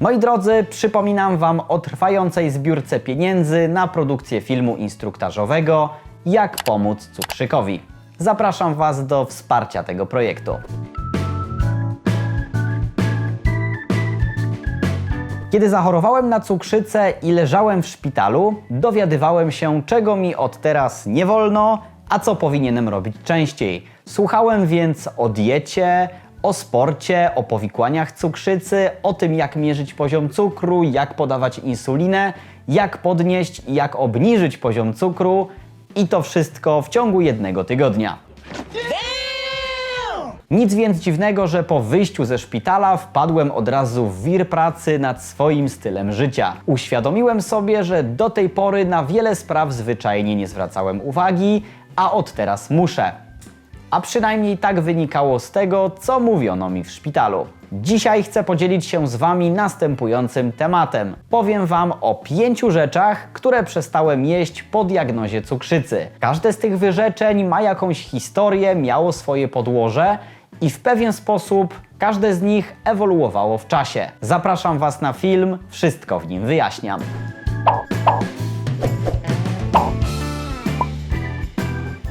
Moi drodzy, przypominam Wam o trwającej zbiórce pieniędzy na produkcję filmu instruktażowego Jak pomóc cukrzykowi. Zapraszam Was do wsparcia tego projektu. Kiedy zachorowałem na cukrzycę i leżałem w szpitalu, dowiadywałem się, czego mi od teraz nie wolno, a co powinienem robić częściej. Słuchałem więc o diecie, o sporcie, o powikłaniach cukrzycy, o tym, jak mierzyć poziom cukru, jak podawać insulinę, jak podnieść i jak obniżyć poziom cukru i to wszystko w ciągu jednego tygodnia. Nic więc dziwnego, że po wyjściu ze szpitala wpadłem od razu w wir pracy nad swoim stylem życia. Uświadomiłem sobie, że do tej pory na wiele spraw zwyczajnie nie zwracałem uwagi, a od teraz muszę. A przynajmniej tak wynikało z tego, co mówiono mi w szpitalu. Dzisiaj chcę podzielić się z Wami następującym tematem. Powiem Wam o pięciu rzeczach, które przestałem jeść po diagnozie cukrzycy. Każde z tych wyrzeczeń ma jakąś historię, miało swoje podłoże i w pewien sposób każde z nich ewoluowało w czasie. Zapraszam Was na film, wszystko w nim wyjaśniam.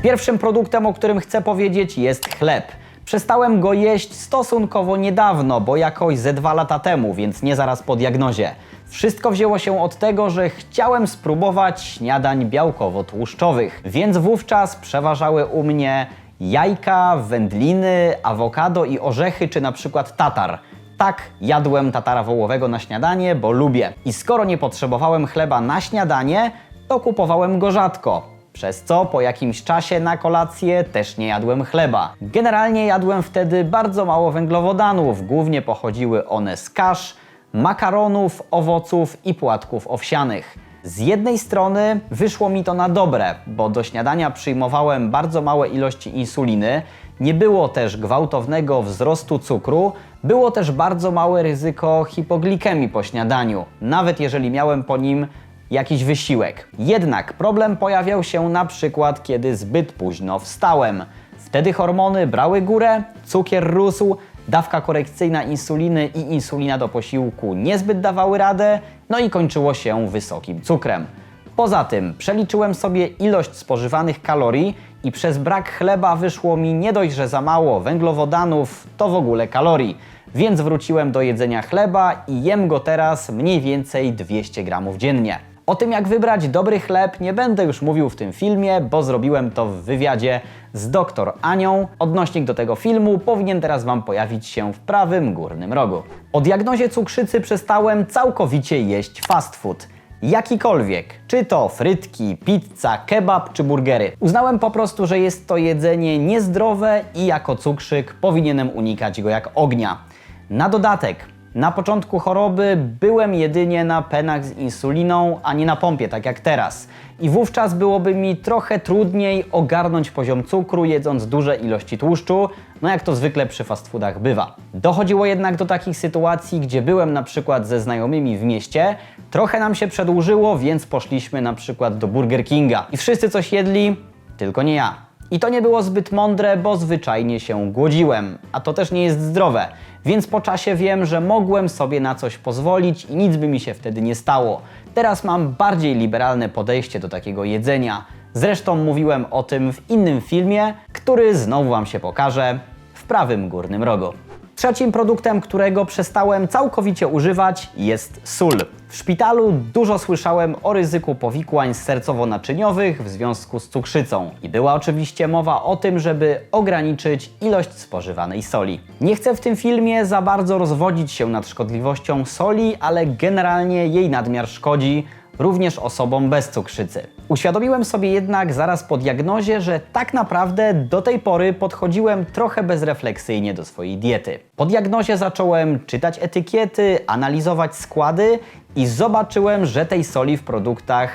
Pierwszym produktem, o którym chcę powiedzieć, jest chleb. Przestałem go jeść stosunkowo niedawno, bo jakoś ze dwa lata temu, więc nie zaraz po diagnozie. Wszystko wzięło się od tego, że chciałem spróbować śniadań białkowo-tłuszczowych, więc wówczas przeważały u mnie jajka, wędliny, awokado i orzechy, czy na przykład tatar. Tak, jadłem tatara wołowego na śniadanie, bo lubię. I skoro nie potrzebowałem chleba na śniadanie, to kupowałem go rzadko. Przez co po jakimś czasie na kolację też nie jadłem chleba. Generalnie jadłem wtedy bardzo mało węglowodanów, głównie pochodziły one z kasz, makaronów, owoców i płatków owsianych. Z jednej strony wyszło mi to na dobre, bo do śniadania przyjmowałem bardzo małe ilości insuliny, nie było też gwałtownego wzrostu cukru, było też bardzo małe ryzyko hipoglikemii po śniadaniu, nawet jeżeli miałem po nim jakiś wysiłek. Jednak problem pojawiał się na przykład, kiedy zbyt późno wstałem. Wtedy hormony brały górę, cukier rósł, dawka korekcyjna insuliny i insulina do posiłku niezbyt dawały radę, no i kończyło się wysokim cukrem. Poza tym przeliczyłem sobie ilość spożywanych kalorii i przez brak chleba wyszło mi nie dość, że za mało węglowodanów, to w ogóle kalorii. Więc wróciłem do jedzenia chleba i jem go teraz mniej więcej 200 gramów dziennie. O tym, jak wybrać dobry chleb, nie będę już mówił w tym filmie, bo zrobiłem to w wywiadzie z dr Anią. Odnośnik do tego filmu powinien teraz Wam pojawić się w prawym górnym rogu. O diagnozie cukrzycy przestałem całkowicie jeść fast food. Jakikolwiek, czy to frytki, pizza, kebab czy burgery. Uznałem po prostu, że jest to jedzenie niezdrowe i jako cukrzyk powinienem unikać go jak ognia. Na dodatek, na początku choroby byłem jedynie na penach z insuliną, a nie na pompie, tak jak teraz. I wówczas byłoby mi trochę trudniej ogarnąć poziom cukru, jedząc duże ilości tłuszczu, no jak to zwykle przy fast foodach bywa. Dochodziło jednak do takich sytuacji, gdzie byłem na przykład ze znajomymi w mieście, trochę nam się przedłużyło, więc poszliśmy na przykład do Burger Kinga. I wszyscy coś jedli, tylko nie ja. I to nie było zbyt mądre, bo zwyczajnie się głodziłem, a to też nie jest zdrowe. Więc po czasie wiem, że mogłem sobie na coś pozwolić i nic by mi się wtedy nie stało. Teraz mam bardziej liberalne podejście do takiego jedzenia. Zresztą mówiłem o tym w innym filmie, który znowu Wam się pokaże w prawym górnym rogu. Trzecim produktem, którego przestałem całkowicie używać, jest sól. W szpitalu dużo słyszałem o ryzyku powikłań sercowo-naczyniowych w związku z cukrzycą i była oczywiście mowa o tym, żeby ograniczyć ilość spożywanej soli. Nie chcę w tym filmie za bardzo rozwodzić się nad szkodliwością soli, ale generalnie jej nadmiar szkodzi również osobom bez cukrzycy. Uświadomiłem sobie jednak zaraz po diagnozie, że tak naprawdę do tej pory podchodziłem trochę bezrefleksyjnie do swojej diety. Po diagnozie zacząłem czytać etykiety, analizować składy i zobaczyłem, że tej soli w produktach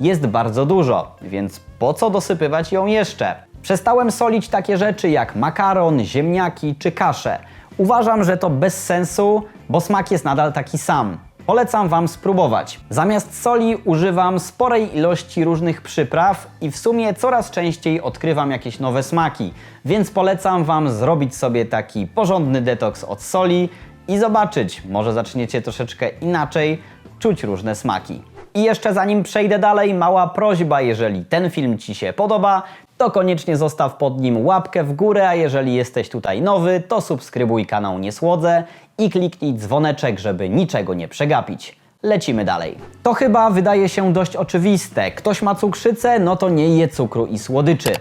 jest bardzo dużo, więc po co dosypywać ją jeszcze? Przestałem solić takie rzeczy jak makaron, ziemniaki czy kasze. Uważam, że to bez sensu, bo smak jest nadal taki sam. Polecam Wam spróbować. Zamiast soli używam sporej ilości różnych przypraw i w sumie coraz częściej odkrywam jakieś nowe smaki, więc polecam Wam zrobić sobie taki porządny detoks od soli i zobaczyć, może zaczniecie troszeczkę inaczej czuć różne smaki. I jeszcze zanim przejdę dalej, mała prośba, jeżeli ten film Ci się podoba, to koniecznie zostaw pod nim łapkę w górę, a jeżeli jesteś tutaj nowy, to subskrybuj kanał Niesłodze i kliknij dzwoneczek, żeby niczego nie przegapić. Lecimy dalej. To chyba wydaje się dość oczywiste. Ktoś ma cukrzycę, no to nie je cukru i słodyczy.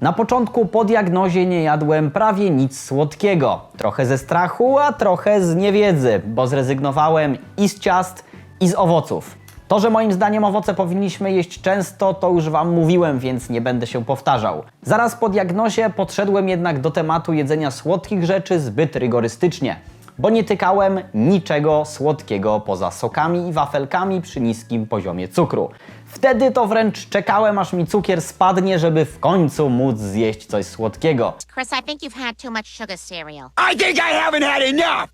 Na początku po diagnozie nie jadłem prawie nic słodkiego. Trochę ze strachu, a trochę z niewiedzy, bo zrezygnowałem i z ciast, i z owoców. To, że moim zdaniem owoce powinniśmy jeść często, to już Wam mówiłem, więc nie będę się powtarzał. Zaraz po diagnozie podszedłem jednak do tematu jedzenia słodkich rzeczy zbyt rygorystycznie, bo nie tykałem niczego słodkiego poza sokami i wafelkami przy niskim poziomie cukru. Wtedy to wręcz czekałem, aż mi cukier spadnie, żeby w końcu móc zjeść coś słodkiego. Chris, I think you've had too much sugar cereal. I think I haven't had enough!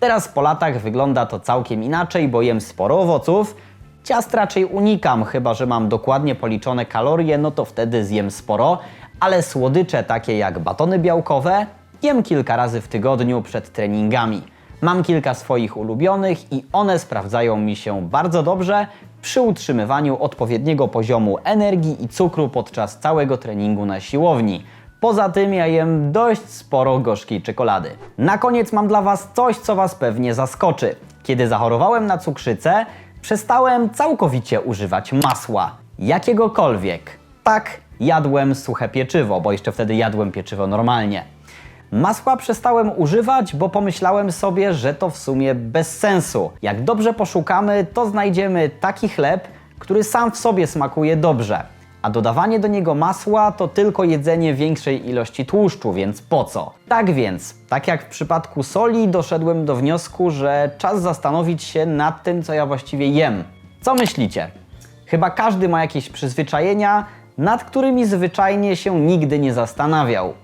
Teraz po latach wygląda to całkiem inaczej, bo jem sporo owoców. Ciast raczej unikam, chyba że mam dokładnie policzone kalorie, no to wtedy zjem sporo, ale słodycze takie jak batony białkowe jem kilka razy w tygodniu przed treningami. Mam kilka swoich ulubionych i one sprawdzają mi się bardzo dobrze przy utrzymywaniu odpowiedniego poziomu energii i cukru podczas całego treningu na siłowni. Poza tym ja jem dość sporo gorzkiej czekolady. Na koniec mam dla Was coś, co Was pewnie zaskoczy. Kiedy zachorowałem na cukrzycę, przestałem całkowicie używać masła. Jakiegokolwiek. Tak, jadłem suche pieczywo, bo jeszcze wtedy jadłem pieczywo normalnie. Masła przestałem używać, bo pomyślałem sobie, że to w sumie bez sensu. Jak dobrze poszukamy, to znajdziemy taki chleb, który sam w sobie smakuje dobrze. A dodawanie do niego masła to tylko jedzenie większej ilości tłuszczu, więc po co? Tak więc, tak jak w przypadku soli, doszedłem do wniosku, że czas zastanowić się nad tym, co ja właściwie jem. Co myślicie? Chyba każdy ma jakieś przyzwyczajenia, nad którymi zwyczajnie się nigdy nie zastanawiał.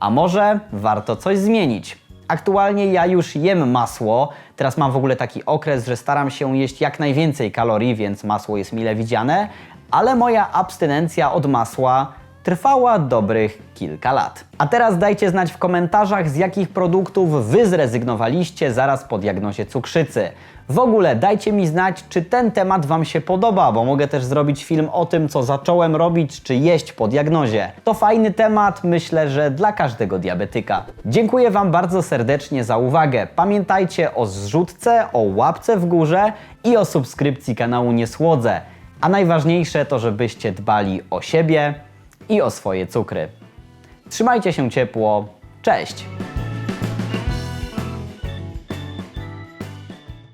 A może warto coś zmienić? Aktualnie ja już jem masło. Teraz mam w ogóle taki okres, że staram się jeść jak najwięcej kalorii, więc masło jest mile widziane, ale moja abstynencja od masła trwała dobrych kilka lat. A teraz dajcie znać w komentarzach, z jakich produktów Wy zrezygnowaliście zaraz po diagnozie cukrzycy. W ogóle dajcie mi znać, czy ten temat Wam się podoba, bo mogę też zrobić film o tym, co zacząłem robić, czy jeść po diagnozie. To fajny temat, myślę, że dla każdego diabetyka. Dziękuję Wam bardzo serdecznie za uwagę. Pamiętajcie o zrzutce, o łapce w górze i o subskrypcji kanału Niesłodze. A najważniejsze to, żebyście dbali o siebie i o swoje cukry. Trzymajcie się ciepło. Cześć!